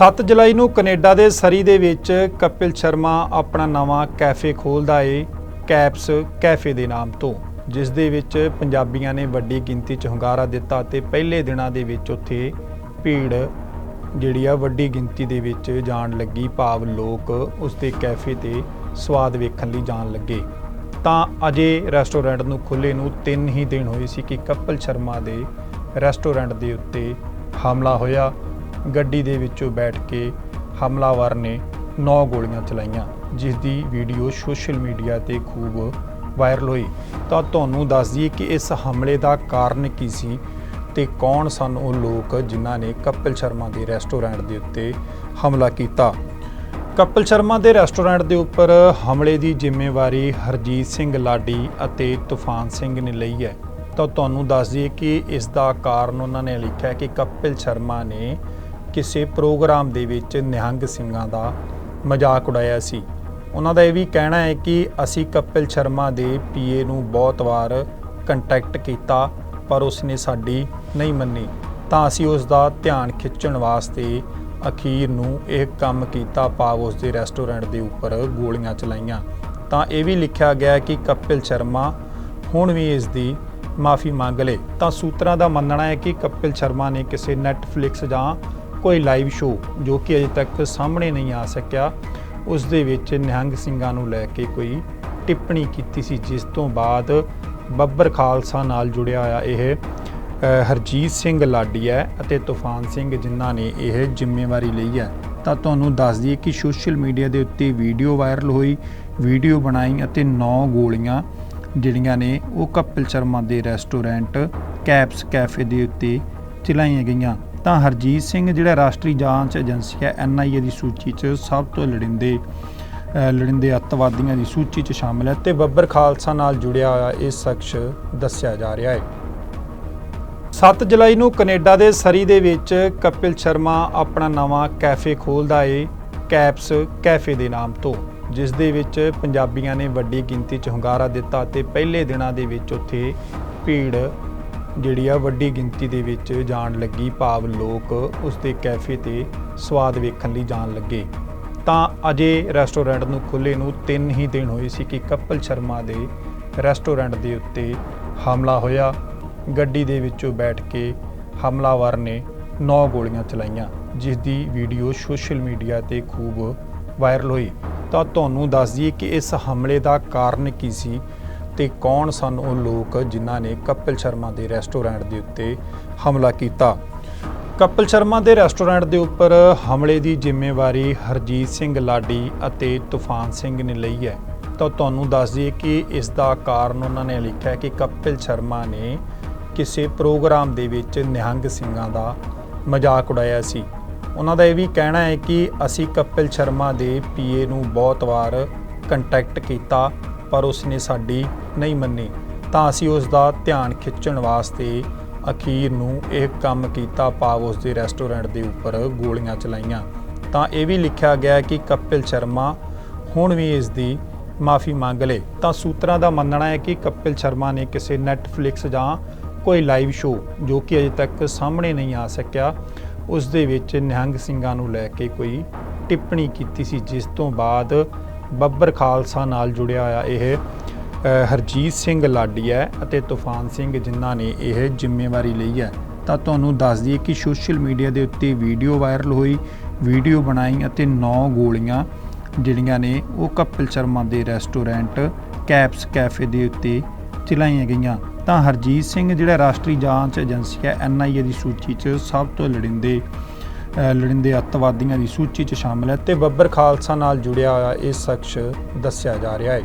7 ਜੁਲਾਈ ਨੂੰ ਕੈਨੇਡਾ ਦੇ ਸਰੀ ਦੇ ਵਿੱਚ ਕਪਿਲ ਸ਼ਰਮਾ ਆਪਣਾ ਨਵਾਂ ਕੈਫੇ ਖੋਲਦਾ ਏ, ਕੈਪਸ ਕੈਫੇ ਦੇ ਨਾਮ ਤੋਂ, ਜਿਸ ਦੇ ਵਿੱਚ ਪੰਜਾਬੀਆਂ ਨੇ ਵੱਡੀ ਗਿਣਤੀ 'ਚ ਹੁੰਗਾਰਾ ਦਿੱਤਾ ਤੇ ਪਹਿਲੇ ਦਿਨਾਂ ਦੇ ਵਿੱਚ ਉੱਥੇ ਭੀੜ ਜਿਹੜੀ ਆ ਵੱਡੀ ਗਿਣਤੀ ਦੇ ਵਿੱਚ ਜਾਣ ਲੱਗੀ, ਭਾਵ ਲੋਕ ਉਸ ਦੇ ਕੈਫੇ ਤੇ ਸਵਾਦ ਵੇਖਣ ਲਈ ਜਾਣ ਲੱਗੇ। ਤਾਂ ਅਜੇ ਰੈਸਟੋਰੈਂਟ ਨੂੰ ਖੁੱਲੇ ਨੂੰ 3 ਹੀ ਦਿਨ ਹੋਏ ਸੀ ਕਿ ਕਪਿਲ ਸ਼ਰਮਾ ਦੇ ਰੈਸਟੋਰੈਂਟ ਦੇ ਉੱਤੇ ਹਮਲਾ ਹੋਇਆ। ਗੱਡੀ ਦੇ ਵਿੱਚੋਂ ਬੈਠ ਕੇ ਹਮਲਾਵਰ ਨੇ 9 ਗੋਲੀਆਂ ਚਲਾਈਆਂ, ਜਿਸ ਦੀ ਵੀਡੀਓ ਸੋਸ਼ਲ ਮੀਡੀਆ ਤੇ ਖੂਬ ਵਾਇਰਲ ਹੋਈ। ਤਾਂ ਤੁਹਾਨੂੰ ਦੱਸ ਦਈਏ ਕਿ ਇਸ ਹਮਲੇ ਦਾ ਕਾਰਨ ਕੀ ਸੀ ਤੇ ਕੌਣ ਸਨ ਉਹ ਲੋਕ ਜਿਨ੍ਹਾਂ ਨੇ ਕਪਿਲ ਸ਼ਰਮਾ ਦੇ ਰੈਸਟੋਰੈਂਟ ਦੇ ਉੱਤੇ ਹਮਲਾ ਕੀਤਾ? ਕਪਿਲ ਸ਼ਰਮਾ ਦੇ ਰੈਸਟੋਰੈਂਟ ਦੇ ਉੱਪਰ ਹਮਲੇ ਦੀ ਜ਼ਿੰਮੇਵਾਰੀ ਹਰਜੀਤ ਸਿੰਘ ਲਾਡੀ ਅਤੇ ਤੂਫਾਨ ਸਿੰਘ ਨੇ ਲਈ ਹੈ। ਤਾਂ ਤੁਹਾਨੂੰ ਦੱਸ ਦਈਏ ਕਿ ਇਸ ਦਾ ਕਾਰਨ ਉਹਨਾਂ ਨੇ ਲਿਖਿਆ ਕਿ ਕਪਿਲ ਸ਼ਰਮਾ ਨੇ ਕਿਸੇ ਪ੍ਰੋਗਰਾਮ ਦੇ ਵਿੱਚ ਨਿਹੰਗ ਸਿੰਘਾਂ ਦਾ ਮਜ਼ਾਕ ਉਡਾਇਆ ਸੀ। ਉਹਨਾਂ ਦਾ ਇਹ ਵੀ ਕਹਿਣਾ ਹੈ ਕਿ ਅਸੀਂ ਕਪਿਲ ਸ਼ਰਮਾ ਦੇ ਪੀਏ ਨੂੰ ਬਹੁਤ ਵਾਰ ਕੰਟੈਕਟ ਕੀਤਾ, ਪਰ ਉਸਨੇ ਸਾਡੀ ਨਹੀਂ ਮੰਨੀ। ਤਾਂ ਅਸੀਂ ਉਸ ਦਾ ਧਿਆਨ ਖਿੱਚਣ ਵਾਸਤੇ ਅਖੀਰ ਨੂੰ ਇਹ ਕੰਮ ਕੀਤਾ, ਭਾਵ ਉਸ ਦੇ ਰੈਸਟੋਰੈਂਟ ਦੇ ਉੱਪਰ ਗੋਲੀਆਂ ਚਲਾਈਆਂ। ਤਾਂ ਇਹ ਵੀ ਲਿਖਿਆ ਗਿਆ ਕਿ ਕਪਿਲ ਸ਼ਰਮਾ ਹੁਣ ਵੀ ਇਸ ਦੀ ਮਾਫੀ ਮੰਗ ਲੇ। ਤਾਂ ਸੂਤਰਾਂ ਦਾ ਮੰਨਣਾ ਹੈ ਕਿ ਕਪਿਲ ਸ਼ਰਮਾ ਨੇ ਕਿਸੇ ਨੈਟਫਲਿਕਸ ਜਾਂ ਕੋਈ ਲਾਈਵ ਸ਼ੋਅ ਜੋ ਕਿ ਅਜੇ ਤੱਕ ਸਾਹਮਣੇ ਨਹੀਂ ਆ ਸਕਿਆ, ਉਸ ਦੇ ਵਿੱਚ ਨਿਹੰਗ ਸਿੰਘਾਂ ਨੂੰ ਲੈ ਕੇ ਕੋਈ ਟਿੱਪਣੀ ਕੀਤੀ ਸੀ, ਜਿਸ ਤੋਂ ਬਾਅਦ ਬੱਬਰ ਖਾਲਸਾ ਨਾਲ ਜੁੜਿਆ ਹੋਇਆ ਇਹ ਹਰਜੀਤ ਸਿੰਘ ਲਾਡੀ ਹੈ ਅਤੇ ਤੂਫਾਨ ਸਿੰਘ ਜਿਨ੍ਹਾਂ ਨੇ ਇਹ ਜ਼ਿੰਮੇਵਾਰੀ ਲਈ ਹੈ। ਤਾਂ ਤੁਹਾਨੂੰ ਦੱਸ ਦਈਏ ਕਿ ਸੋਸ਼ਲ ਮੀਡੀਆ ਦੇ ਉੱਤੇ ਵੀਡੀਓ ਵਾਇਰਲ ਹੋਈ, ਵੀਡੀਓ ਬਣਾਈ ਅਤੇ 9 ਗੋਲੀਆਂ ਜਿਹੜੀਆਂ ਨੇ ਉਹ ਕਪਿਲ ਸ਼ਰਮਾ ਦੇ ਰੈਸਟੋਰੈਂਟ ਕੈਪਸ ਕੈਫੇ ਦੇ ਉੱਤੇ ਚਲਾਈਆਂ ਗਈਆਂ। ਤਾਂ ਹਰਜੀਤ ਸਿੰਘ ਜਿਹੜਾ ਰਾਸ਼ਟਰੀ ਜਾਂਚ ਏਜੰਸੀ ਹੈ ਐਨਆਈਏ ਦੀ ਸੂਚੀ 'ਚ ਸਭ ਤੋਂ ਲੜਿੰਦੇ ਅ, ਲੜਿੰਦੇ ਅੱਤਵਾਦੀਆਂ ਦੀ ਸੂਚੀ 'ਚ ਸ਼ਾਮਲ ਹੈ ਤੇ ਬੱਬਰ ਖਾਲਸਾ ਨਾਲ ਜੁੜਿਆ ਹੋਇਆ ਇਹ ਸ਼ਖਸ ਦੱਸਿਆ ਜਾ ਰਿਹਾ ਹੈ। 7 ਜੁਲਾਈ ਨੂੰ ਕੈਨੇਡਾ ਦੇ ਸਰੀ ਦੇ ਵਿੱਚ ਕਪਿਲ ਸ਼ਰਮਾ ਆਪਣਾ ਨਵਾਂ ਕੈਫੇ ਖੋਲਦਾ ਏ ਕੈਪਸ ਕੈਫੇ ਦੇ ਨਾਮ ਤੋਂ ਜਿਸ ਦੇ ਵਿੱਚ ਪੰਜਾਬੀਆਂ ਨੇ ਵੱਡੀ ਗਿਣਤੀ 'ਚ ਹੁੰਗਾਰਾ ਦਿੱਤਾ ਤੇ ਪਹਿਲੇ ਦਿਨਾਂ ਦੇ ਵਿੱਚ ਉੱਥੇ ਭੀੜ ਜਿਹੜੀ ਆ ਵੱਡੀ ਗਿਣਤੀ ਦੇ ਵਿੱਚ ਜਾਣ ਲੱਗੀ ਭਾਵ ਲੋਕ ਉਸ ਦੇ ਕੈਫੇ ਤੇ ਸਵਾਦ ਵੇਖਣ ਲਈ ਜਾਣ ਲੱਗੇ। ਤਾਂ ਅਜੇ ਰੈਸਟੋਰੈਂਟ ਨੂੰ ਖੁੱਲੇ ਨੂੰ 3 ਹੀ ਦਿਨ ਹੋਏ ਸੀ ਕਿ ਕਪਿਲ ਸ਼ਰਮਾ ਦੇ ਰੈਸਟੋਰੈਂਟ ਦੇ ਉੱਤੇ ਹਮਲਾ ਹੋਇਆ। ਗੱਡੀ ਦੇ ਵਿੱਚੋਂ ਬੈਠ ਕੇ ਹਮਲਾਵਰ ਨੇ 9 ਗੋਲੀਆਂ ਚਲਾਈਆਂ, ਜਿਸ ਦੀ ਵੀਡੀਓ ਸੋਸ਼ਲ ਮੀਡੀਆ ਤੇ ਖੂਬ ਵਾਇਰਲ ਹੋਈ। ਤਾਂ ਤੁਹਾਨੂੰ ਦੱਸ ਦਈਏ ਕਿ ਇਸ ਹਮਲੇ ਦਾ ਕਾਰਨ ਕੀ ਸੀ? ਤੇ ਕੌਣ ਸਨ ਉਹ ਲੋਕ ਜਿਨ੍ਹਾਂ ਨੇ ਕਪਿਲ ਸ਼ਰਮਾ ਦੇ ਰੈਸਟੋਰੈਂਟ ਦੇ ਉੱਤੇ ਹਮਲਾ ਕੀਤਾ? ਕਪਿਲ ਸ਼ਰਮਾ ਦੇ ਰੈਸਟੋਰੈਂਟ ਦੇ ਉੱਪਰ ਹਮਲੇ ਦੀ ਜ਼ਿੰਮੇਵਾਰੀ ਹਰਜੀਤ ਸਿੰਘ ਲਾਡੀ ਅਤੇ ਤੂਫਾਨ ਸਿੰਘ ਨੇ ਲਈ ਹੈ। ਤਾਂ ਤੁਹਾਨੂੰ ਦੱਸ ਦਈਏ ਕਿ ਇਸ ਦਾ ਕਾਰਨ ਉਹਨਾਂ ਨੇ ਲਿਖਿਆ ਕਿ ਕਪਿਲ ਸ਼ਰਮਾ ਨੇ ਕਿਸੇ ਪ੍ਰੋਗਰਾਮ ਦੇ ਵਿੱਚ ਨਿਹੰਗ ਸਿੰਘਾਂ ਦਾ ਮਜ਼ਾਕ ਉਡਾਇਆ ਸੀ। ਉਹਨਾਂ ਦਾ ਇਹ ਵੀ ਕਹਿਣਾ ਹੈ ਕਿ ਅਸੀਂ ਕਪਿਲ ਸ਼ਰਮਾ ਦੇ ਪੀਏ ਨੂੰ ਬਹੁਤ ਵਾਰ ਕੰਟੈਕਟ ਕੀਤਾ ਪਰ ਉਸਨੇ ਸਾਡੀ ਨਹੀਂ ਮੰਨੀ। ਤਾਂ ਅਸੀਂ ਉਸ ਦਾ ਧਿਆਨ ਖਿੱਚਣ ਵਾਸਤੇ ਅਖੀਰ ਨੂੰ ਇਹ ਕੰਮ ਕੀਤਾ, ਭਾਵ ਉਸ ਦੇ ਰੈਸਟੋਰੈਂਟ ਦੇ ਉੱਪਰ ਗੋਲੀਆਂ ਚਲਾਈਆਂ। ਤਾਂ ਇਹ ਵੀ ਲਿਖਿਆ ਗਿਆ ਕਿ ਕਪਿਲ ਸ਼ਰਮਾ ਹੁਣ ਵੀ ਇਸ ਦੀ ਮਾਫੀ ਮੰਗ ਲੇ। ਤਾਂ ਸੂਤਰਾਂ ਦਾ ਮੰਨਣਾ ਹੈ ਕਿ ਕਪਿਲ ਸ਼ਰਮਾ ਨੇ ਕਿਸੇ ਨੈਟਫਲਿਕਸ ਜਾਂ ਕੋਈ ਲਾਈਵ ਸ਼ੋਅ ਜੋ ਕਿ ਅਜੇ ਤੱਕ ਸਾਹਮਣੇ ਨਹੀਂ ਆ ਸਕਿਆ ਉਸ ਦੇ ਵਿੱਚ ਨਿਹੰਗ ਸਿੰਘਾਂ ਨੂੰ ਲੈ ਕੇ ਕੋਈ ਟਿੱਪਣੀ ਕੀਤੀ ਸੀ, ਜਿਸ ਤੋਂ ਬਾਅਦ ਬੱਬਰ ਖਾਲਸਾ ਨਾਲ ਜੁੜਿਆ ਹੋਇਆ ਇਹ ਹਰਜੀਤ ਸਿੰਘ ਲਾਡੀ ਹੈ ਅਤੇ ਤੂਫਾਨ ਸਿੰਘ ਜਿਨ੍ਹਾਂ ਨੇ ਇਹ ਜ਼ਿੰਮੇਵਾਰੀ ਲਈ ਹੈ। ਤਾਂ ਤੁਹਾਨੂੰ ਦੱਸ ਦਈਏ ਕਿ ਸੋਸ਼ਲ ਮੀਡੀਆ ਦੇ ਉੱਤੇ ਵੀਡੀਓ ਵਾਇਰਲ ਹੋਈ, ਵੀਡੀਓ ਬਣਾਈ ਅਤੇ 9 ਗੋਲੀਆਂ ਜਿਹੜੀਆਂ ਨੇ ਉਹ ਕਪਿਲ ਸ਼ਰਮਾ ਦੇ ਰੈਸਟੋਰੈਂਟ ਕੈਪਸ ਕੈਫੇ ਦੇ ਉੱਤੇ ਚਲਾਈਆਂ ਗਈਆਂ। ਤਾਂ ਹਰਜੀਤ ਸਿੰਘ ਜਿਹੜਾ ਰਾਸ਼ਟਰੀ ਜਾਂਚ ਏਜੰਸੀ ਹੈ ਐਨਆਈਏ ਦੀ ਸੂਚੀ 'ਚ ਸਭ ਤੋਂ ਲੜਿੰਦੇ ਲੜਿੰਦੇ ਅੱਤਵਾਦੀਆਂ ਦੀ ਸੂਚੀ 'ਚ ਸ਼ਾਮਲ ਹੈ ਤੇ ਬੱਬਰ ਖਾਲਸਾ ਨਾਲ ਜੁੜਿਆ ਹੋਇਆ ਇਹ ਸ਼ਖਸ ਦੱਸਿਆ ਜਾ ਰਿਹਾ ਹੈ।